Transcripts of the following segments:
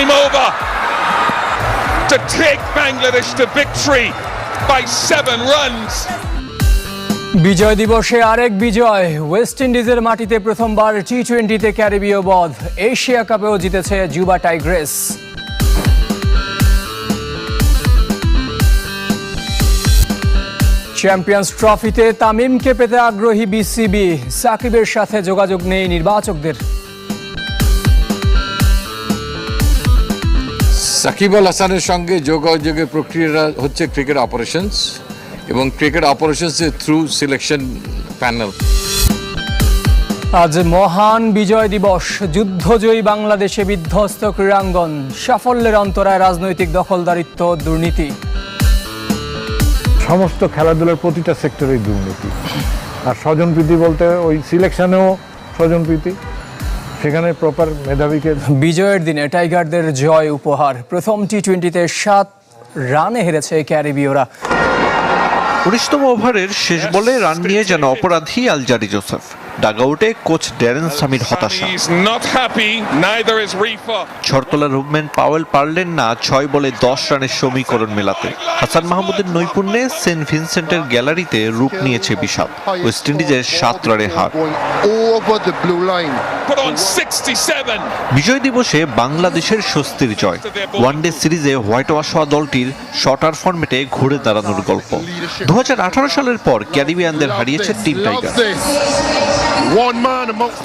game over. To take Bangladesh to victory by seven runs. বিজয় দিবসে আরেক বিজয়। West ইন্ডিজের মাটিতে প্রথমবার টি টোয়েন্টিতে ক্যারিবীয় বধ। এশিয়া কাপেও জিতেছে জুবা টাইগ্রেস চ্যাম্পিয়ন্স ট্রফিতে তামিমকে পেতে আগ্রহী বিসিবি সাকিবের সাথে যোগাযোগ নেই নির্বাচকদের। সাকিব আল হাসানের সঙ্গে যোগাযোগের প্রক্রিয়াটা হচ্ছে ক্রিকেট অপারেশনস এবং ক্রিকেট অপারেশনসের থ্রু সিলেকশন প্যানেল আজ মহান বিজয় দিবস যুদ্ধজয়ী বাংলাদেশে বিধ্বস্ত ক্রীড়াঙ্গন সাফল্যের অন্তরায় রাজনৈতিক দখলদারিত্ব দুর্নীতি। সমস্ত খেলাধুলার প্রতিটা সেক্টরেই দুর্নীতি। আর স্বজনপ্রীতি বলতে ওই সিলেকশনেও স্বজনপ্রীতি সেখানে প্রপার মেধাবীকে বিজয়ের দিনে টাইগারদের জয় উপহার। প্রথম টি টোয়েন্টিতে সাত রানে হেরেছে ক্যারিবীয়রা। উনিশতম ওভারের শেষ বলে রান নিয়ে যেন অপরাধী আলজারি জোসেফ ডাগআউটে কোচ ড্যারেন সামির হতাশা। ছরতলা রুভমেন পাওয়েল পারলেন না ছয় বলে দশ রানের সমীকরণ মেলাতে। হাসান মাহমুদের নৈপুণ্যে সেন্ট ভিনসেন্টের গ্যালারিতে রূপ নিয়েছে বিষাদ ওয়েস্ট ইন্ডিজের সাত রানে হার। Over the blue line. Put on 67. বিজয় দিবসে বাংলাদেশের স্বস্তির জয়। ওয়ানডে সিরিজে হোয়াইট ওয়াশ হওয়া দলটির শর্টার ফর্মেটে ঘুরে দাঁড়ানোর গল্প। দু হাজার আঠারো সালের পর ক্যারিবিয়ানদের হারিয়েছে টিম টাইগার।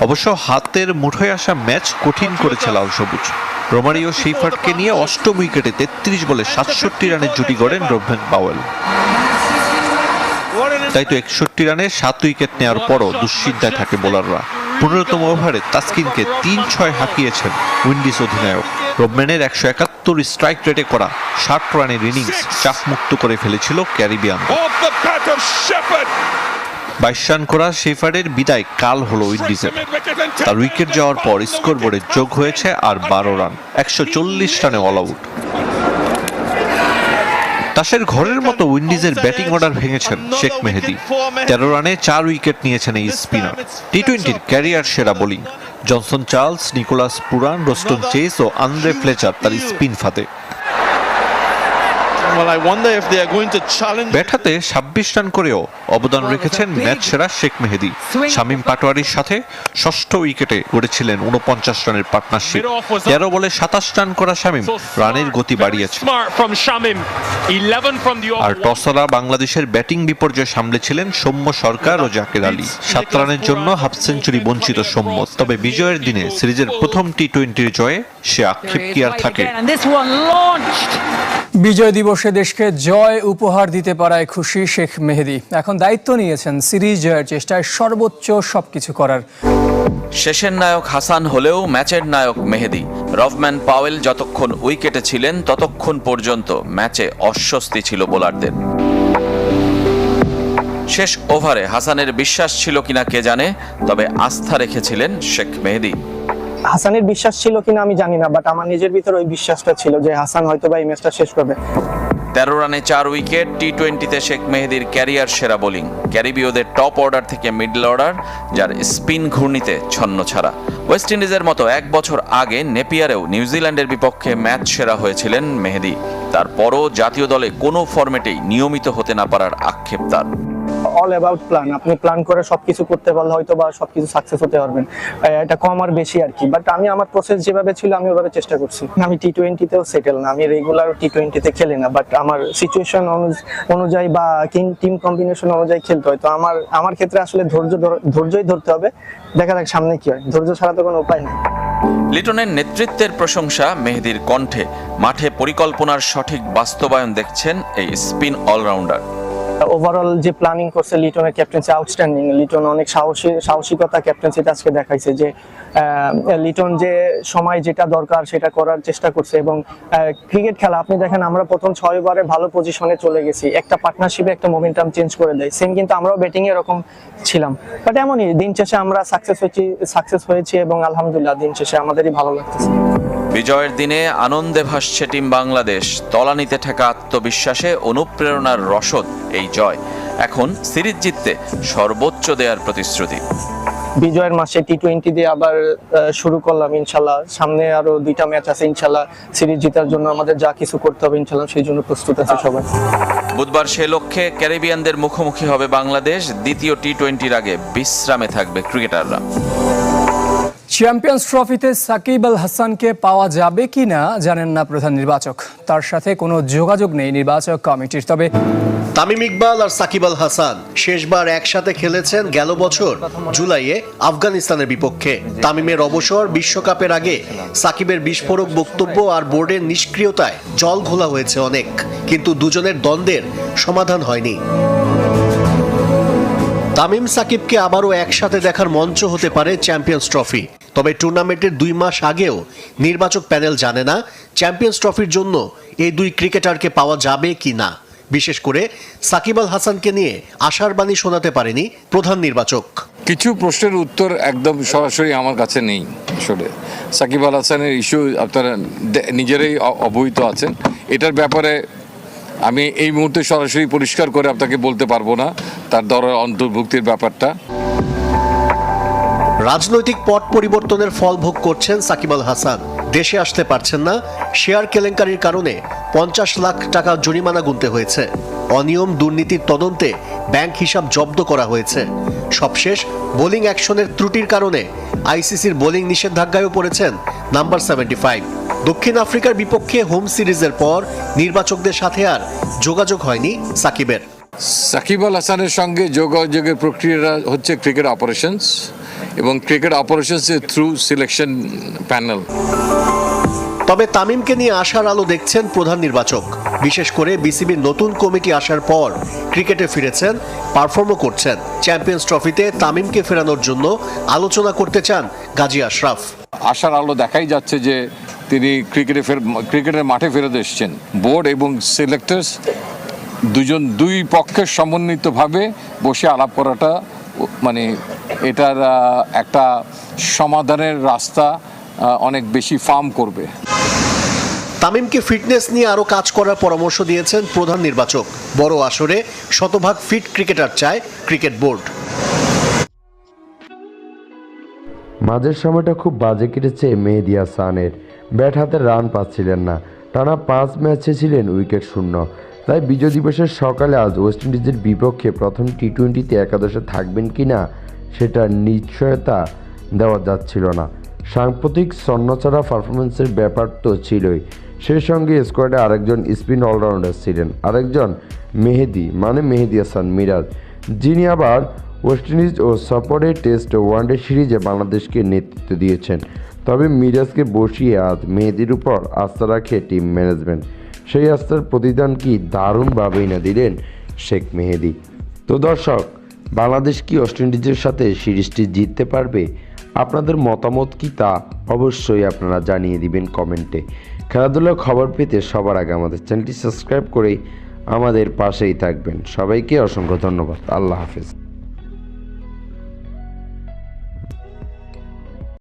অবশ্য হাতের মুঠোয় আসা ম্যাচ কঠিন করেছে লাল সবুজ। রোমারিও সেইফার্টকে নিয়ে অষ্টম উইকেটে তেত্রিশ বলে সাতষট্টি রানের জুটি গড়েন রোভেন পাওয়েল তাই তো একষট্টি রানে সাত উইকেট নেওয়ার পরও দুশ্চিন্তায় থাকে বোলাররা। পনেরোতম ওভারে তাসকিনকে তিন ছয় হাঁকিয়েছেন উইন্ডিজ অধিনায়ক। রোবম্যানের একশো একাত্তর স্ট্রাইক রেটে করা ষাট রানের ইনিংস চাপমুক্ত করে ফেলেছিল Caribbean Off the bat of Shepherd. বাইশ রান করা শেফারের বিদায় কাল হলো উইন্ডিজের। তার উইকেট যাওয়ার পর স্কোরবোর্ডে যোগ হয়েছে আর বারো রান একশো চল্লিশ রানে অল আউট তাসের ঘরের মতো উইন্ডিজের ব্যাটিং অর্ডার ভেঙেছেন শেখ মেহেদি। তেরো রানে চার উইকেট নিয়েছেন এই স্পিনার। টি টোয়েন্টির ক্যারিয়ার সেরা bowling. Johnson Charles Nicholas Pooran Roston Chase ও আন্দ্রে ফ্লেচার তার স্পিন ফাতে হাতে ছাব্বিশ রান করেও অবদান রেখেছেন ম্যাচ সেরা শেখ মেহেদি। শামীম পাটোয়ারির সাথে ষষ্ঠ উইকেটে গড়েছিলেন উনপঞ্চাশ রানের পার্টনারশিপ। তেরো বলে সাতাশ রান করা শামীম রানের গতি বাড়িয়েছে Smart from Shamim. 11 from the আর টসরা বাংলাদেশের ব্যাটিং বিপর্যয় সামলেছিলেন সৌম্য সরকার ও জাকের আলী। সাত রানের জন্য হাফ সেঞ্চুরি বঞ্চিত সৌম্য। তবে বিজয়ের দিনে সিরিজের প্রথম টি টোয়েন্টির জয়ে সে আক্ষেপ কি আর থাকে? বিজয় দিবসে দেশকে জয় উপহার দিতে পারায় খুশি শেখ মেহেদি। এখন দায়িত্ব নিয়েছেন সিরিজ জয়ের চেষ্টায় সর্বোচ্চ সবকিছু করার। শেষের নায়ক হাসান হলেও ম্যাচের নায়ক মেহেদি। রফম্যান পাওয়েল যতক্ষণ উইকেটে ছিলেন, ততক্ষণ পর্যন্ত ম্যাচে অস্বস্তি ছিল বোলারদের। শেষ ওভারে হাসানের বিশ্বাস ছিল কিনা কে জানে, তবে আস্থা রেখেছিলেন শেখ মেহেদি। হাসানের বিশ্বাস ছিল কিনা আমি জানি না বাট আমার নিজের ভিতর ওই বিশ্বাসটা ছিল যে হাসান হয়তো বা এই ম্যাচটা শেষ করবে। তেরো রানে চার উইকেট টি টোয়েন্টিতে শেখ মেহেদির ক্যারিয়ার সেরা বোলিং। ক্যারিবীয়দের টপ অর্ডার থেকে মিডল অর্ডার, যার স্পিন ঘূর্ণিতে ছন্ন ছাড়া। ওয়েস্ট ইন্ডিজের মতো এক বছর আগে নেপিয়ারেও নিউজিল্যান্ডের বিপক্ষে ম্যাচ সেরা হয়েছিলেন মেহেদি। তারপরও জাতীয় দলে কোনো ফরম্যাটেই নিয়মিত হতে না পারার আক্ষেপ তার। অল অ্যাবাউট প্ল্যান আপনি প্ল্যান করে সবকিছু করতে পারলে হয়তো বা সবকিছু সাকসেস হতে পারবেন। এটা কম আর বেশি আর কি। বাট আমি আমার প্রসেস যেভাবে ছিল, আমি ওভাবে চেষ্টা করছি। আমি টি টোয়েন্টিতেও সেটেল না, আমি রেগুলার টি টোয়েন্টিতে খেলি না। বাট আমার সিচুয়েশন অনুযায়ী বা টিম কম্বিনেশন অনুযায়ী খেলতে হয়। তো আমার আমার ক্ষেত্রে আসলে ধৈর্য ধর- ধৈর্যই ধরতে হবে। দেখা যাক সামনে কি হয়। ধৈর্য ছাড়া তো কোনো উপায় নেই। লিটনের নেতৃত্বের প্রশংসা মেহেদির কণ্ঠে। মাঠে পরিকল্পনার সঠিক বাস্তবায়ন দেখছেন এই স্পিন অলরাউন্ডার ওভারঅল যে প্ল্যানিং করছে লিটনের ক্যাপ্টেন্সি আউটস্ট্যান্ডিং লিটন অনেক সাহসী, সাহসিকতা ক্যাপ্টেন্সিটা আজকে দেখাইছে যে লিটন যে সময় যেটা দরকার সেটা করার চেষ্টা করছে এবং ক্রিকেট খেলা, আপনি দেখেন আমরা প্রথম ছয় ওভারে ভালো পজিশনে চলে গেছি। একটা পার্টনারশিপে একটা মোমেন্টাম চেঞ্জ করে দেয়। সেম কিন্তু আমরাও ব্যাটিং এরকম ছিলাম। বাট এমনই, দিন শেষে আমরা সাকসেস হয়েছি সাকসেস হয়েছি এবং আলহামদুলিল্লাহ দিন শেষে আমাদেরই ভালো লাগতেছে। বিজয়ের দিনে আনন্দে ভাসছে টিম বাংলাদেশ। তলানিতে ঠেকা আত্মবিশ্বাসে অনুপ্রেরণার রসদ এই জয়। এখন সিরিজ জিততে সর্বোচ্চ দেয়ার প্রতিশ্রুতি। বিজয়ের মাসে টি টোয়েন্টি দিয়ে আবার শুরু করলাম ইনশাল্লাহ। সামনে আরও দুইটা ম্যাচ আছে ইনশাল্লাহ। সিরিজ জেতার জন্য আমাদের যা কিছু করতে হবে ইনশাল্লাহ সেই জন্য প্রস্তুত আছে সবাই। বুধবার সে লক্ষ্যে ক্যারিবিয়ানদের মুখোমুখি হবে বাংলাদেশ। দ্বিতীয় টি টোয়েন্টির আগে বিশ্রামে থাকবে ক্রিকেটাররা। চ্যাম্পিয়ন্স ট্রফিতে সাকিব আল হাসানকে পাওয়া যাবে কি না জানেন না প্রধান নির্বাচক। তার সাথে কোনো যোগাযোগ নেই নির্বাচক কমিটির। তবে তামিম ইকবাল আর সাকিব আল হাসান শেষবার একসাথে খেলেছেন গেল বছর জুলাইয়ে আফগানিস্তানের বিপক্ষে। তামিমের অবসর বিশ্বকাপের আগে সাকিবের বিস্ফোরক বক্তব্য আর বোর্ডের নিষ্ক্রিয়তায় জল ঘোলা হয়েছে অনেক, কিন্তু দুজনের দ্বন্দ্বের সমাধান হয়নি। তামিম সাকিবকে আবারও একসাথে দেখার মঞ্চ হতে পারে চ্যাম্পিয়ন্স ট্রফি। তবে টুর্নামেন্টের দুই মাস আগেও নির্বাচক প্যানেল জানে না চ্যাম্পিয়ন্স ট্রফির জন্য এই দুই ক্রিকেটারকে পাওয়া যাবে কি না বিশেষ করে সাকিব আল হাসানকে নিয়ে আশার বাণী শোনাতে পারেনি প্রধান নির্বাচক। কিছু প্রশ্নের উত্তর একদম সরাসরি আমার কাছে নেই আসলে। সাকিব আল হাসানের ইস্যু আপনারা নিজেরাই অবহিত আছেন। এটার ব্যাপারে আমি এই মুহূর্তে সরাসরি পরিষ্কার করে আপনাকে বলতে পারব না তার দরের অন্তর্ভুক্তির ব্যাপারটা। রাজনৈতিক পট পরিবর্তনের ফল ভোগ করছেন সাকিব আল হাসান। দেশে আসতে পারছেন না শেয়ার কেলেঙ্কারির কারণে পঞ্চাশ লাখ টাকা জরিমানা গুনতে হয়েছে। অনিয়ম দুর্নীতির তদন্তে ব্যাংক হিসাব জব্দ করা হয়েছে। সবশেষ বোলিং অ্যাকশনের ত্রুটির কারণে আইসিসির বোলিং নিষেধাজ্ঞায়ও পড়েছেন নাম্বার সেভেন্টি ফাইভ। দক্ষিণ আফ্রিকার বিপক্ষে হোম সিরিজের পর নির্বাচকদের সাথে আর যোগাযোগ হয়নি সাকিবের। সাকিব আল হাসানের সঙ্গে যোগাযোগের প্রক্রিয়াটা হচ্ছে ক্রিকেট অপারেশনস এবং ক্রিকেট অপারেশনসের থ্রু সিলেকশন প্যানেল। তবে তামিমকে নিয়ে আশার আলো দেখছেন প্রধান নির্বাচক। বিশেষ করে বিসিবির নতুন কমিটি আসার পর ক্রিকেটে ফিরেছেন, পারফর্মও করছেন। চ্যাম্পিয়ন্স ট্রফিতে তামিমকে ফেরানোর জন্য আলোচনা করতে চান গাজী আশরাফ। আশার আলো দেখাই যাচ্ছে যে তিনি ক্রিকেটে ফের, ক্রিকেটের মাঠে ফেরত এসছেন। বোর্ড এবং সিলেক্টার্স দুজন দুই পক্ষের সমন্বিতভাবে বসে আলাপ করাটা মানে এটার একটা সমাধানের রাস্তা অনেক বেশি ফার্ম করবে। তামিমকে ফিটনেস নিয়ে আরও কাজ করার পরামর্শ দিয়েছেন প্রধান নির্বাচক। বড় আসরে শতভাগ ফিট ক্রিকেটার চায় ক্রিকেট বোর্ড। মাঝের সময়টা খুব বাজে কেটেছে মেহেদি হাসানের ব্যাট হাতে রান পাচ্ছিলেন না। টানা পাঁচ ম্যাচে ছিলেন উইকেট শূন্য। তাই বিজয় দিবসের সকালে আজ ওয়েস্ট ইন্ডিজের বিপক্ষে প্রথম টি টোয়েন্টিতে একাদশে থাকবেন কি না সেটা নিশ্চয়তা দেওয়া যাচ্ছিল না। সাম্প্রতিক স্বর্ণছাড়া পারফরমেন্সের ব্যাপার তো ছিলই। সেই সঙ্গে স্কোয়াডে আরেকজন স্পিন অলরাউন্ডার ছিলেন, আরেকজন মেহেদি মানে মেহেদি হাসান মিরাজ, যিনি আবার ওয়েস্ট ইন্ডিজ ও সফরে টেস্ট ও ওয়ানডে সিরিজে বাংলাদেশকে নেতৃত্ব দিয়েছেন। তবে মিরাজকে বসিয়ে আজ মেহেদির উপর আস্থা রাখে টিম ম্যানেজমেন্ট সেই আস্থার প্রতিদান কি দারুণভাবেই না দিলেন শেখ মেহেদি? তো দর্শক, বাংলাদেশ কি ওয়েস্ট ইন্ডিজের সাথে সিরিজটি জিততে পারবে? আপনাদের মতামত কি তা অবশ্যই আপনারা জানিয়ে দিবেন কমেন্টে। খেলাধুলার খবর পেতে সবার আগে আমাদের চ্যানেলটি সাবস্ক্রাইব করে আমাদের পাশেই থাকবেন। সবাইকে অসংখ্য ধন্যবাদ। আল্লাহ হাফেজ।